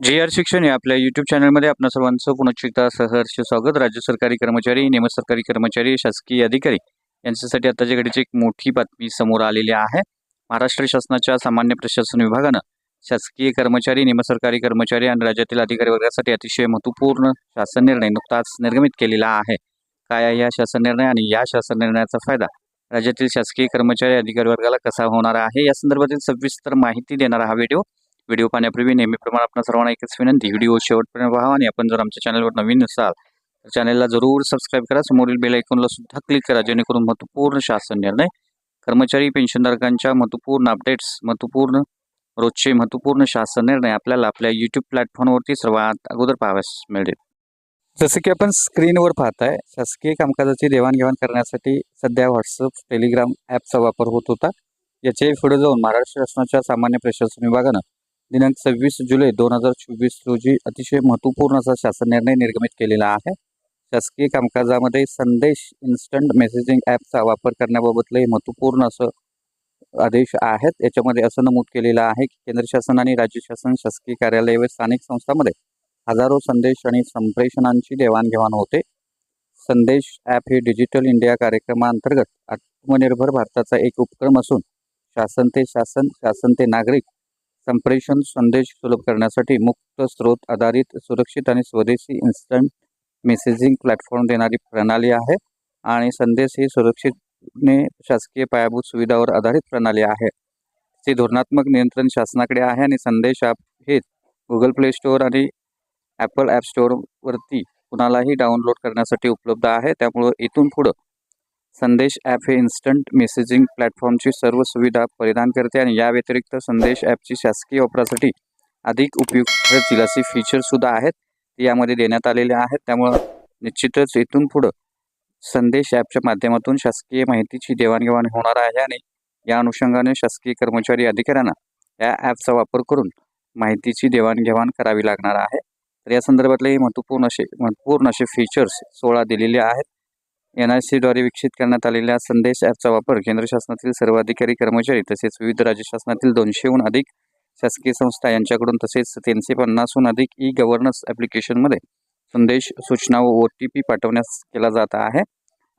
जी R शिक्षण हे आपल्या यूट्यूब चॅनलमध्ये आपणा सर्वांचं पुनश्च एकदा सहर्ष स्वागत. राज्य सरकारी कर्मचारी निमसरकारी सरकारी कर्मचारी शासकीय अधिकारी यांच्यासाठी आताच्या घडीची एक मोठी बातमी समोर आलेली आहे. महाराष्ट्र शासनाच्या सामान्य प्रशासन विभागानं शासकीय कर्मचारी निमसरकारी कर्मचारी आणि राज्यातील अधिकारी वर्गासाठी अतिशय महत्त्वपूर्ण शासन निर्णय नुकताच निर्गमित केलेला आहे. काय आहे या शासन निर्णय आणि या शासन निर्णयाचा फायदा राज्यातील शासकीय कर्मचारी अधिकारी वर्गाला कसा होणार आहे? या संदर्भातील सविस्तर माहिती देणारा हा व्हिडिओ व्हिडिओ पाहण्यापूर्वी नेहमीप्रमाणे आपण सर्वांना एकच विनंती व्हिडिओ शेवटपर्यंत पहा आणि आपण जर आमच्या चॅनलवर नवीन असाल तर चॅनलला जरूर सबस्क्राईब करा. समोरील बेल आयकॉनला सुद्धा क्लिक करा जेणेकरून महत्त्वपूर्ण शासन निर्णय कर्मचारी पेन्शनधारकांच्या महत्त्वपूर्ण अपडेट्स महत्त्वपूर्ण रोजचे महत्त्वपूर्ण शासन निर्णय आपल्याला आपल्या यूट्यूब प्लॅटफॉर्मवरती सर्वात अगोदर पाहाव्यास मिळेल जसं की आपण स्क्रीनवर पाहताय शासकीय कामकाजाची देवाणघेवाण करण्यासाठी सध्या व्हॉट्सअप टेलिग्राम ॲपचा वापर होत होता. याच्याही पुढे जाऊन महाराष्ट्र शासनाच्या सामान्य प्रशासन विभागानं दिनांक सव्वीस जुलै दोन हजार चोवीस रोजी अतिशय महत्त्वपूर्ण असा शासन निर्णय निर्गमित केलेला आहे. शासकीय कामकाजामध्ये संदेश इन्स्टंट मेसेजिंग ॲपचा वापर करण्याबाबतले महत्त्वपूर्ण असं आदेश आहेत. याच्यामध्ये असं नमूद केलेलं आहे की केंद्र शासन आणि राज्य शासन शासकीय कार्यालय व स्थानिक संस्थांमध्ये हजारो संदेश आणि संप्रेषणांची देवाणघेवाण होते. संदेश ॲप हे डिजिटल इंडिया कार्यक्रमाअंतर्गत आत्मनिर्भर भारताचा एक उपक्रम असून शासन ते शासन शासन ते नागरिक संप्रेषण संदेश सुलभ करण्यासाठी मुक्त स्रोत आधारित सुरक्षित आणि स्वदेशी इन्स्टंट मेसेजिंग प्लॅटफॉर्म देणारी प्रणाली आहे. आणि संदेश ही सुरक्षितने शासकीय पायाभूत सुविधावर आधारित प्रणाली आहे. चे धोरणात्मक नियंत्रण शासनाकडे आहे आणि संदेश ॲप हे गुगल प्ले स्टोअर आणि ॲपल ॲप स्टोअरवरती कुणालाही डाउनलोड करण्यासाठी उपलब्ध आहे. त्यामुळं इथून पुढं संदेश ॲप हे इन्स्टंट मेसेजिंग प्लॅटफॉर्मची सर्व सुविधा परिधान करते आणि या व्यतिरिक्त संदेश ॲपची शासकीय वापरासाठी अधिक उपयुक्त ठरतील असे फीचर्ससुद्धा आहेत. ते यामध्ये देण्यात आलेले आहेत. त्यामुळं निश्चितच इथून पुढं संदेश ॲपच्या माध्यमातून शासकीय माहितीची देवाणघेवाण होणार आहे आणि या अनुषंगाने शासकीय कर्मचारी अधिकाऱ्यांना या ॲपचा वापर करून माहितीची देवाणघेवाण करावी लागणार आहे. तर या संदर्भातले महत्त्वपूर्ण असे महत्त्वपूर्ण असे फीचर्स सोळा दिलेले आहेत. एन आय सीद्वारे विकसित करण्यात आलेल्या संदेश ॲपचा वापर केंद्र शासनातील सर्व अधिकारी कर्मचारी तसेच विविध राज्य शासनातील दोनशेहून अधिक शासकीय संस्था यांच्याकडून तसेच तीनशे पन्नासहून अधिक ई गव्हर्नन्स ॲप्लिकेशनमध्ये संदेश सूचना व ओ टी पी पाठवण्यास केला जात आहे.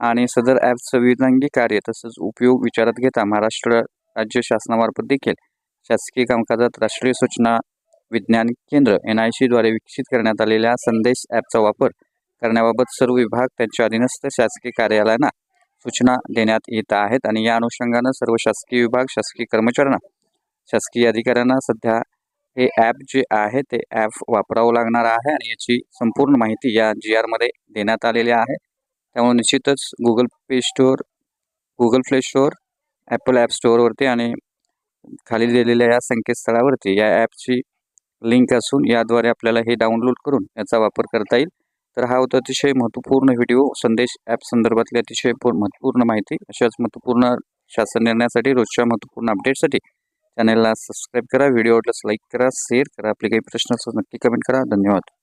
आणि सदर ॲपचं विविधांगी कार्य तसंच उपयोग विचारात घेता महाराष्ट्र राज्य शासनामार्फत देखील शासकीय कामकाजात राष्ट्रीय सूचना विज्ञान केंद्र एन आय सीद्वारे विकसित करण्यात आलेल्या संदेश ॲपचा वापर करण्याबाबत सर्व विभाग त्यांच्या अधीनस्थ शासकीय कार्यालयांना सूचना देण्यात येत आहेत आणि या अनुषंगानं सर्व शासकीय विभाग शासकीय कर्मचाऱ्यांना शासकीय अधिकाऱ्यांना सध्या हे ॲप जे आहे ते ॲप वापरावं लागणार आहे आणि याची संपूर्ण माहिती या जी आरमध्ये देण्यात आलेली आहे. त्यामुळे निश्चितच Google Play Store Google Play Store Apple app स्टोअरवरती आणि खाली दिलेल्या या संकेतस्थळावरती या ॲपची लिंक असून याद्वारे आपल्याला हे डाउनलोड करून याचा वापर करता येईल. तर हा होता अतिशय महत्त्वपूर्ण व्हिडिओ संदेश ॲप संदर्भातली अतिशय महत्त्वपूर्ण माहिती. अशाच महत्त्वपूर्ण शासन निर्णयासाठी रोजच्या महत्त्वपूर्ण अपडेटसाठी चॅनलला सबस्क्राईब करा. व्हिडिओ आवडल्यास लाईक करा शेअर करा. आपले काही प्रश्न असल्यास नक्की कमेंट करा. धन्यवाद.